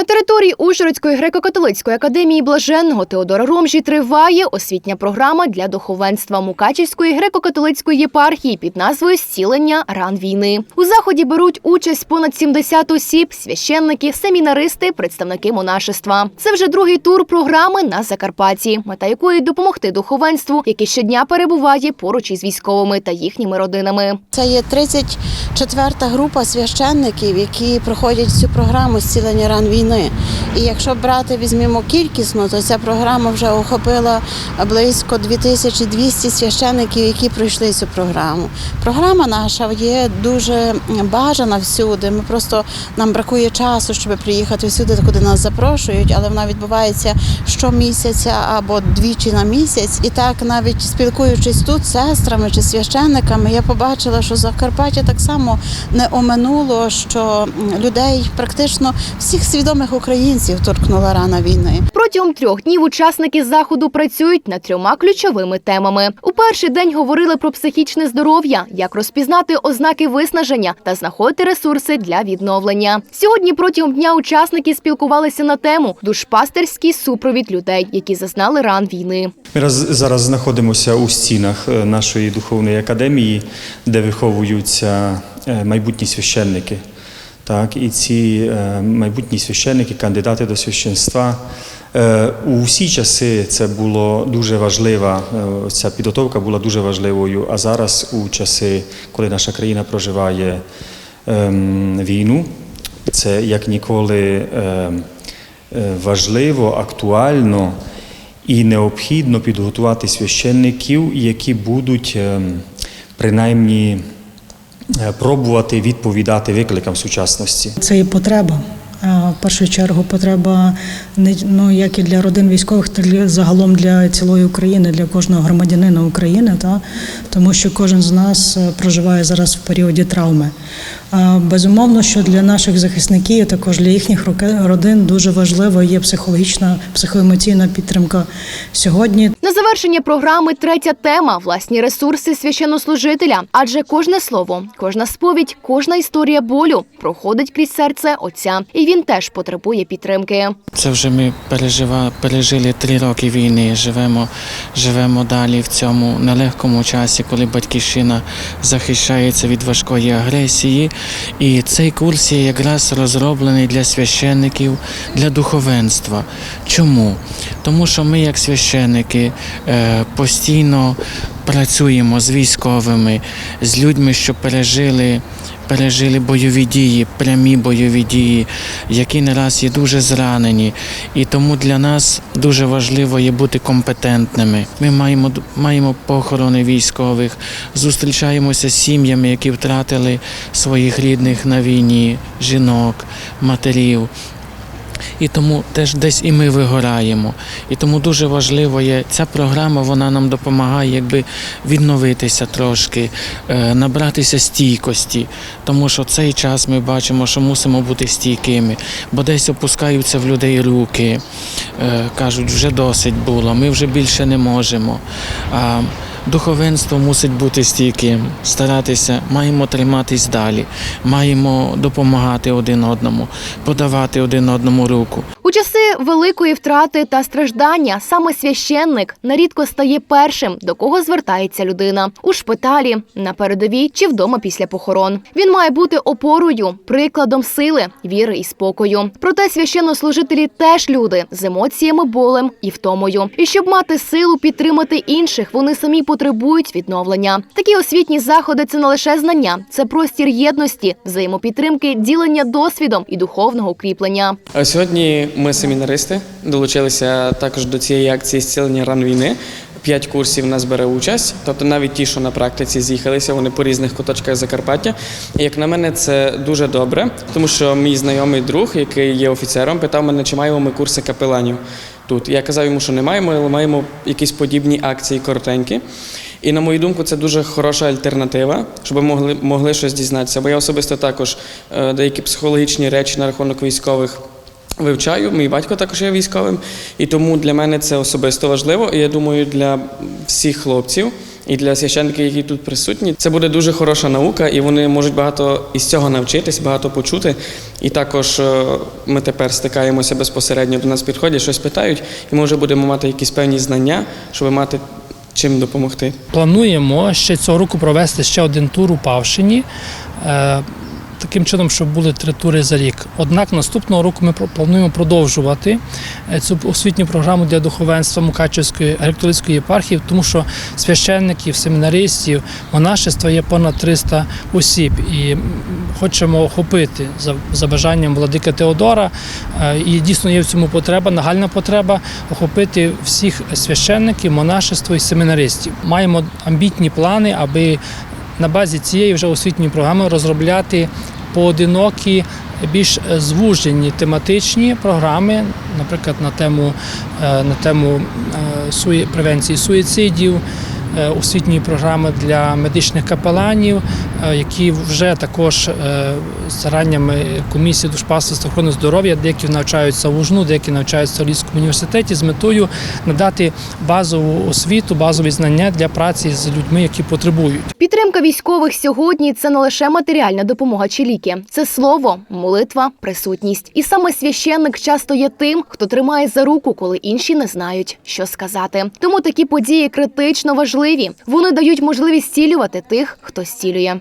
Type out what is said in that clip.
На території Ужгородської греко-католицької академії блаженного Теодора Ромжі триває освітня програма для духовенства Мукачівської греко-католицької єпархії під назвою Зцілення ран війни. У заході беруть участь понад 70 осіб, священники, семінаристи, представники монашества. Це вже другий тур програми на Закарпатті, мета якої допомогти духовенству, яке щодня перебуває поруч із військовими та їхніми родинами. Це є 34-та група священників, які проходять цю програму зцілення ран війни. І якщо брати візьмемо кількісно, то ця програма вже охопила близько 2200 священників, які пройшли цю програму. Програма наша є дуже бажана всюди. Ми просто нам бракує часу, щоб приїхати всюди, куди нас запрошують, але вона відбувається щомісяця або двічі на місяць. І так, навіть спілкуючись тут з сестрами чи священниками, я побачила, що Закарпаття так само не оминуло, що людей практично всіх свідомих українців торкнула рана війни. Протягом трьох днів учасники заходу працюють над трьома ключовими темами. У перший день говорили про психічне здоров'я, як розпізнати ознаки виснаження та знаходити ресурси для відновлення. Сьогодні протягом дня учасники спілкувалися на тему душпастерський супровід людей, які зазнали ран війни. Ми зараз знаходимося у стінах е, нашої духовної академії, де виховуються е, майбутні священники. Так, і ці е, майбутні священники, кандидати до священства. Е, У всі часи це було дуже важлива, е, ця підготовка була дуже важливою. А зараз, у часи, коли наша країна проживає ем, війну, це як ніколи ем, важливо, актуально і необхідно підготувати священників, які будуть ем, принаймні пробувати відповідати викликам сучасності. Це є потреба. В першу чергу потреба не ну як і для родин військових, так і загалом для цілої України, для кожного громадянина України, та тому що кожен з нас е, проживає зараз в періоді травми. Безумовно, що для наших захисників, також для їхніх родин дуже важливо є психологічна, психоемоційна підтримка сьогодні. На завершення програми третя тема власні ресурси священнослужителя. Адже кожне слово, кожна сповідь, кожна історія болю проходить крізь серце отця, і він теж потребує підтримки. Це вже ми пережива, пережили три роки війни. Живемо, живемо далі в цьому нелегкому часі, коли батьківщина захищається від важкої агресії. І цей курс є якраз розроблений для священників, для духовенства. Чому? Тому що ми, як священники, е, постійно працюємо з військовими, з людьми, що пережили пережили бойові дії, прямі бойові дії, які не раз є дуже зранені. І тому для нас дуже важливо є бути компетентними. Ми маємо, маємо похорони військових, зустрічаємося з сім'ями, які втратили своїх рідних на війні, жінок, матерів. І тому теж десь і ми вигораємо. І тому дуже важливо є ця програма, вона нам допомагає якби відновитися трошки, е, набратися стійкості. Тому що цей час ми бачимо, що мусимо бути стійкими, бо десь опускаються в людей руки, е, кажуть, вже досить було, ми вже більше не можемо. Духовенство мусить бути стійким, старатися, маємо триматись далі, маємо допомагати один одному, подавати один одному руку. Часи великої втрати та страждання саме священник нарідко стає першим, до кого звертається людина у шпиталі, на передовій чи вдома після похорон. Він має бути опорою, прикладом сили, віри і спокою. Проте священнослужителі теж люди з емоціями, болем і втомою. І щоб мати силу підтримати інших, вони самі потребують відновлення. Такі освітні заходи це не лише знання, це простір єдності, взаємопідтримки, ділення досвідом і духовного укріплення. А Сьогодні ми семінаристи долучилися також до цієї акції зцілення ран війни. П'ять курсів нас бере участь, тобто навіть ті, що на практиці з'їхалися, вони по різних куточках Закарпаття. І як на мене, це дуже добре, тому що мій знайомий друг, який є офіцером, питав мене, чи маємо ми курси капеланів тут. Я казав йому, що не маємо, але маємо якісь подібні акції коротенькі. І на мою думку, це дуже хороша альтернатива, щоб могли, могли щось дізнатися. Бо я особисто також е, деякі психологічні речі на рахунок військових вивчаю. Мій батько також є військовим, і тому для мене це особисто важливо. І я думаю, для всіх хлопців, І для священників, які тут присутні, це буде дуже хороша наука, і вони можуть багато із цього навчитись, багато почути. І також е, ми тепер стикаємося безпосередньо до нас підходять, щось питають, і ми вже будемо мати якісь певні знання, щоб мати чим допомогти. Плануємо ще цього року провести ще один тур у Павшині. Таким чином, щоб були три тури за рік. Однак наступного року ми плануємо продовжувати е, цю освітню програму для духовенства Мукачевської греко-католицької єпархії, тому що священників, семінаристів, монашества є понад 300 осіб. І хочемо охопити за, за бажанням владика Теодора. е, І дійсно є в цьому потреба, нагальна потреба охопити всіх священників, монашество і семінаристів. Маємо амбітні плани, аби на базі цієї вже освітньої програми розробляти поодинокі, більш е, звужені тематичні програми, наприклад, на тему, е, на тему е, превенції суїцидів. Е, Освітньої програми для медичних капеланів, е, які вже також е, стараннями комісії душпастерства охорони здоров'я, деякі навчаються в Ужну, деякі навчаються в Львівському університеті з метою надати базову освіту, базові знання для праці з людьми, які потребують. Підтримка військових сьогодні це не лише матеріальна допомога чи ліки, це слово, молитва, присутність. І саме священник часто є тим, хто тримає за руку, коли інші не знають, що сказати. Тому такі події критично важливі. Вони дають можливість зцілювати тих, хто зцілює.